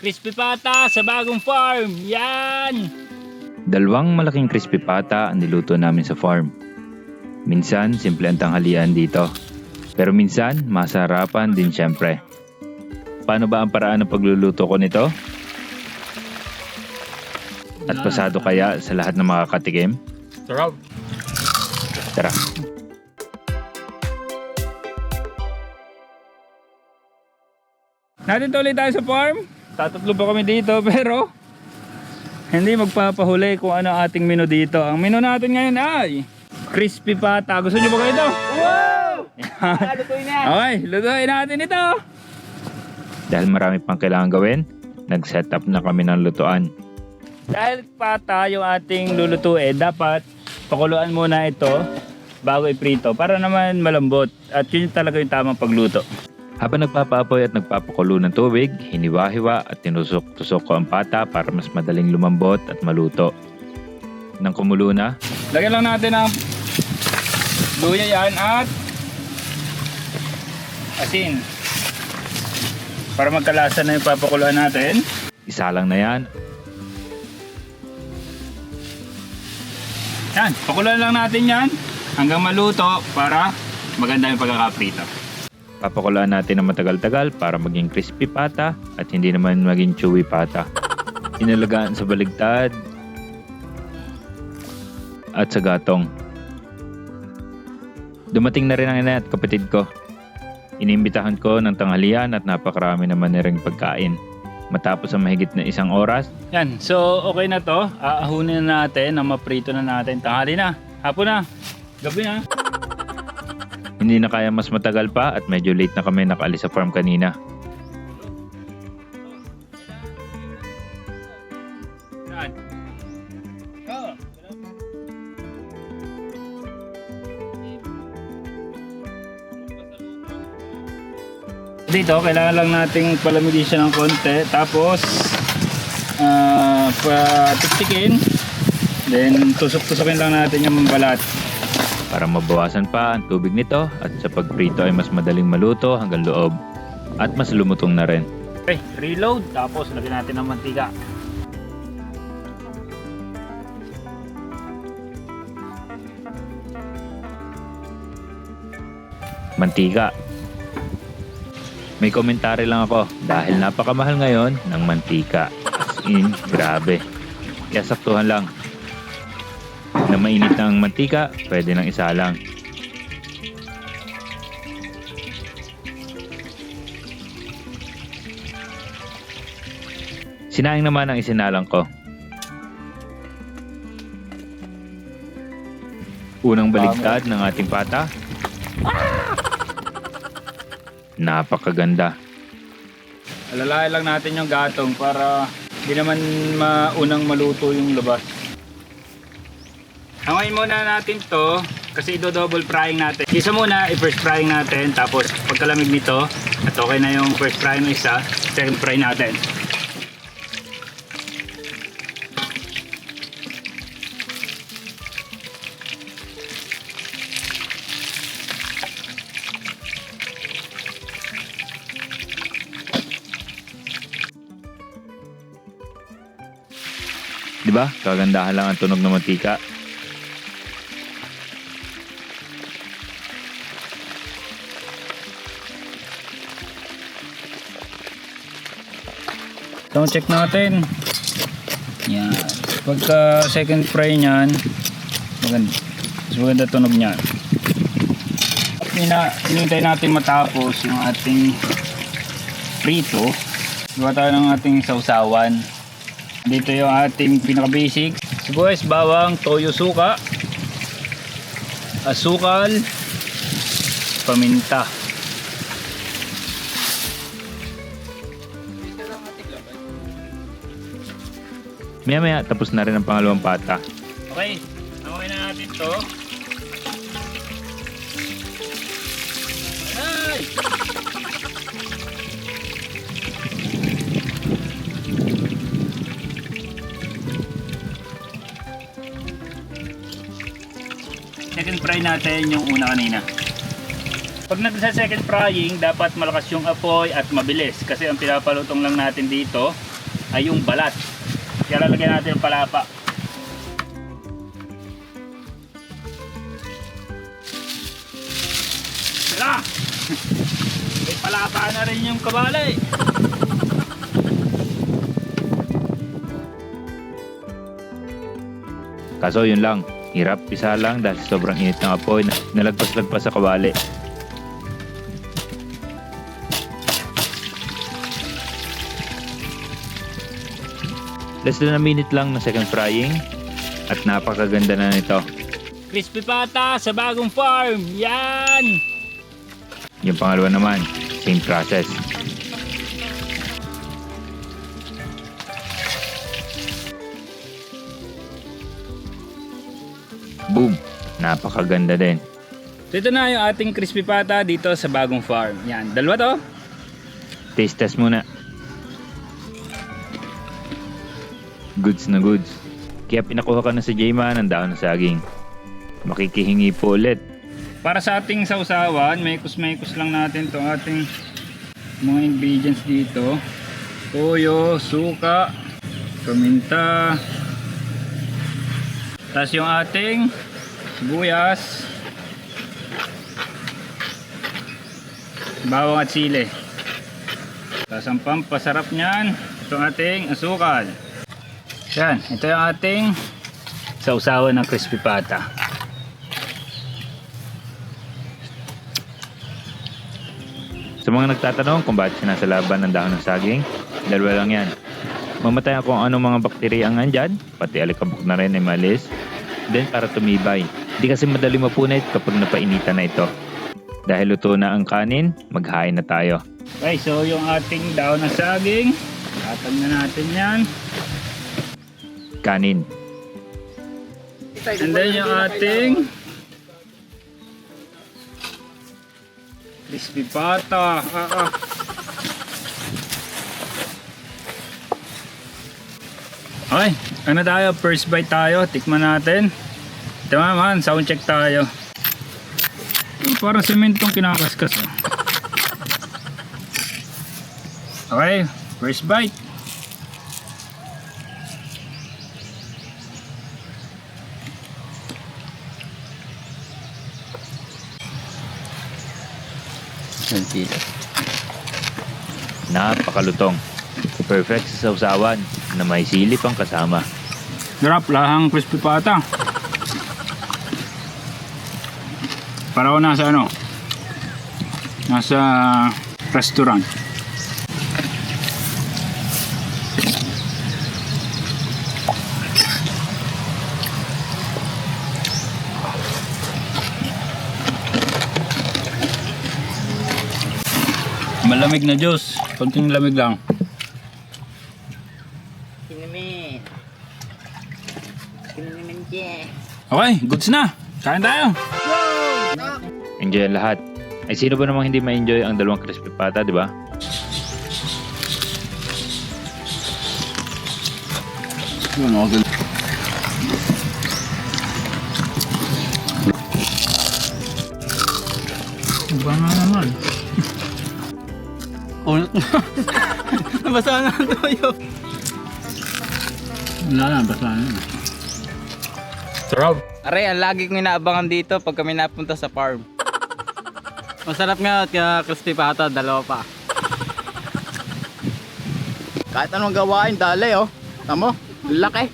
Crispy pata sa bagong farm. Yan! Dalawang malaking crispy pata ang niluto namin sa farm. Minsan, simple ang tanghalian dito. Pero minsan, masarapan din syempre. Paano ba ang paraan ng pagluluto ko nito? At pasado kaya sa lahat ng makakatikim? Sarap. Tara. Natin ulit tayo sa farm. Tatatlo pa kami dito pero hindi magpapahuli kung ano ang ating menu dito. Ang menu natin ngayon ay crispy pata. Gusto nyo ba kayo ito? Wow! Lutuin na Okay, lutuin natin ito. Dahil marami pang kailangan gawin, nag-set up na kami ng lutuan. Dahil pata yung ating lulutuin, dapat pakuluan muna ito bago iprito para naman malambot. At yun talaga yung tamang pagluto. Habang nagpapaapoy at nagpapakulo ng tubig, hiniwa-hiwa at tinusok-tusok ko ang pata para mas madaling lumambot at maluto. Nang kumulo na, Lagyan lang natin ng luya yan at asin. Para magkalasa na yung papakuluan natin. isa lang na yan Yan, pakuluan lang natin yan hanggang maluto para maganda yung pagkakaprito. Papakulaan natin ng matagal-tagal para maging crispy pata at hindi naman maging chewy pata. Inalagaan sa baligtad at sa gatong. Dumating na rin ang ina at kapatid ko. Inimbitahan ko ng tanghalian at napakarami naman na rin pagkain. Matapos ang mahigit na isang oras, Yan, so okay na to. Aahunin na natin na maprito na natin. Tanghali na, hapon na, gabi na. Hindi na kaya mas matagal pa at medyo late na kami nakaalis sa farm kanina. Dito, kailangan lang nating palamigin siya ng konti. Tapos, ah patiktikin. Then, tusok-tusokin lang natin yung balat. Para mabawasan pa ang tubig nito at sa pagprito ay mas madaling maluto hanggang loob at mas lumutong na rin. Okay, reload. Tapos, lagyan natin ng mantika. Mantika. May komentary lang ako dahil napakamahal ngayon ng mantika. As in, grabe. Kaya saktuhan lang. Mainit ng mantika, pwede nang isa lang. Sinaing naman ang isinalang ko. Unang baligtad ng ating pata. Napakaganda. Alalayan lang natin yung gatong para hindi naman maunang maluto yung labas. Hangayin muna natin to kasi do-double frying natin. Isa muna, i-first frying natin tapos pagkalamig nito at okay na yung first frying ng isa, second fry natin. Di ba? Kagandahan lang ang tunog ng mantika. So check natin. Yan. Pagka second fry niyan, maganda. Mas maganda tunog niyan. Ina, hinintay natin matapos yung ating prito. Gawa tayo ng ating sausawan. Dito yung ating pinaka-basic. Sibuyas, bawang, toyo, suka, asukal, paminta. Maya maya, tapos na rin ang pangalawang pata. Okay, nakuha na natin to. Ay! Second fry natin yung una kanina. Pag nagsa second frying, dapat malakas yung apoy at mabilis kasi ang pinapalutong lang natin dito ay yung balat. Kaya lalagyan natin yung palapa. Tara! May palapa na rin yung kabalay. Kaso yun lang, hirap pisa lang dahil sobrang init ng apoy na nalagpas-lagpas sa kawali. Less than a minute lang na second frying at napakaganda na nito. Crispy pata sa bagong farm. Yan! Yung pangalawa naman, same process. Boom! Napakaganda din. Ito na yung ating crispy pata dito sa bagong farm. Yan, dalawa to. Taste test muna. Goods na goods. Kaya pinakuha ka na sa J-Man ang daon ng saging. Makikihingi po ulit. Para sa ating sausawan, mekos-mekos lang natin to ating mga ingredients dito. Toyo, suka, paminta. Tapos yung ating sibuyas, bawang at sili. Tapos ang pampasarap niyan, itong ating asukal. Yan, ito yung ating sausawan ng crispy pata. Sa mga nagtatanong kung bakit sinasalaban ng dahon ng saging, dalawa lang yan. Mamatay kung anong mga bakterya ang andyan, pati alikabok na rin ay malis. Then para tumibay. Di kasi madali mapunit kapag napainitan na ito. Dahil luto na ang kanin, maghain na tayo. Okay, so yung ating daon ng saging, tatag na natin yan. Kanin. And then yung ating crispy pata. Ah, ah. Okay, ano tayo? First bite tayo. Tikman natin. Ito naman, sound check tayo. Parang sementong kinakaskas. oh. Okay, first bite. Napakalutong. Perfect sa sausawan na may sili pang kasama. Sarap, lahang crispy pata. Para ako nasa ano? Nasa restaurant. Malamig na Diyos. Konting lamig lang. Kinami. Kinami manche. Okay, goods na. Kain tayo. Enjoy ang lahat. Ay sino ba namang hindi ma-enjoy ang dalawang crispy pata, di ba? Iba Unot na. Basa na ang toyo. Wala na, basta na. Sarap. Aray, ang lagi kong inaabangan dito pag kami napunta sa farm. Masarap nga at kaya crispy pata, dalawa pa. Kahit anong gawain, dali oh. Tamo, laki.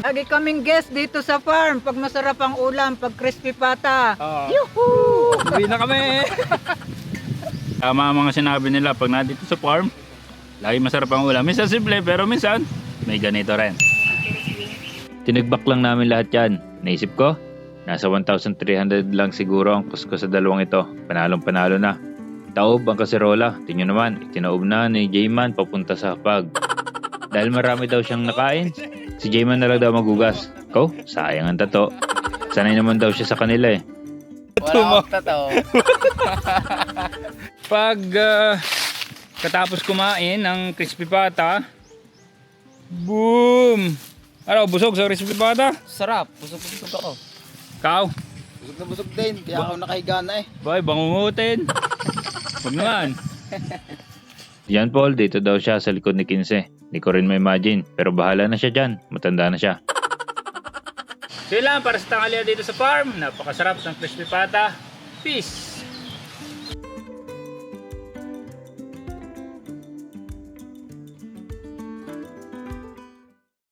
Lagi kaming guest dito sa farm pag masarap ang ulam, pag crispy pata. Oh. Yuhuu! Uwi na kami. Tama ang mga sinabi nila pag nandito sa farm, lagi masarap ang ulam. Minsan simple pero minsan may ganito rin. Tinagbak lang namin lahat yan. Naisip ko, nasa 1,300 lang siguro ang kusko sa dalawang ito. Panalong panalo na. Taob ang kaserola. Tingnan naman, itinaob na ni J-Man papunta sa hapag. Dahil marami daw siyang nakain, si J-Man na lang daw magugas. Ko, sayang ang tato. Sanay naman daw siya sa kanila eh. Wala akong tato. Pag ah, katapos kumain ng crispy pata, boom! Ano, busog sa crispy pata? Sarap, busog-busog ako. Kaw, Busog na busog din, di ako nakahiga na eh. boy, bangungutin. Wag naman. Yan Paul, dito daw siya sa likod ni Kinse. Hindi ko rin ma-imagine, pero bahala na siya dyan. Matanda na siya. So yun lang para sa tanghalian dito sa farm. Napakasarap ng crispy pata. Peace!